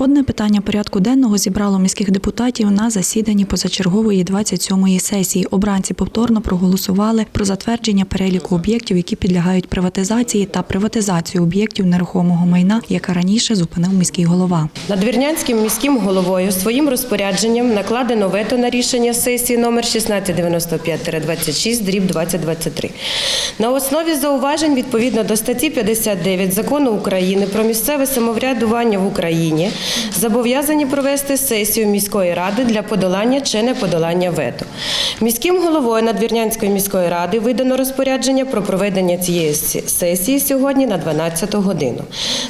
Одне питання порядку денного зібрало міських депутатів на засіданні позачергової 27-ї сесії. Обранці повторно проголосували про затвердження переліку об'єктів, які підлягають приватизації та приватизацію об'єктів нерухомого майна, яка раніше зупинив міський голова. Надвірнянським міським головою своїм розпорядженням накладено вето на рішення сесії номер 1695-26 дріб 2023. На основі зауважень відповідно до статті 59 Закону України про місцеве самоврядування в Україні зобов'язані провести сесію міської ради для подолання чи неподолання вето. Міським головою Надвірнянської міської ради видано розпорядження про проведення цієї сесії сьогодні на 12 годину.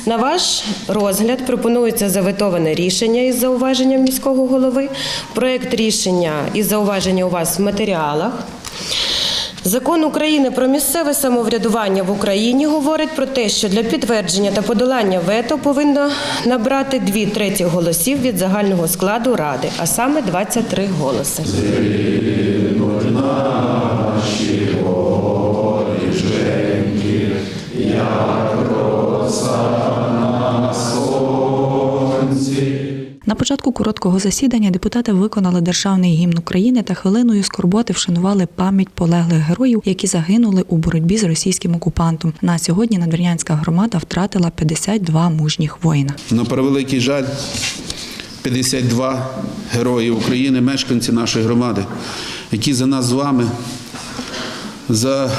На ваш розгляд пропонується заветоване рішення із зауваженням міського голови. Проект рішення із зауваження у вас в матеріалах. Закон України про місцеве самоврядування в Україні говорить про те, що для підтвердження та подолання вето повинно набрати дві треті голосів від загального складу ради, а саме 23 голоси. Початку короткого засідання депутати виконали державний гімн України та хвилиною скорботи вшанували пам'ять полеглих героїв, які загинули у боротьбі з російським окупантом. На сьогодні надвірнянська громада втратила 52 мужніх воїна. На превеликий жаль, 52 герої України, мешканці нашої громади, які за нас з вами, за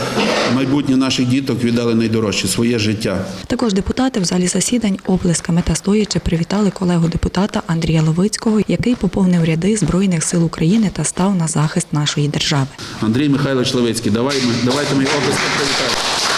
майбутнє наших діток віддали найдорожче своє життя. Також депутати в залі засідань оплесками та стоячи привітали колегу депутата Андрія Ловицького, який поповнив ряди збройних сил України та став на захист нашої держави. Андрій Михайлович Левицький, давай ми, давайте ми його оплеском привітаємо.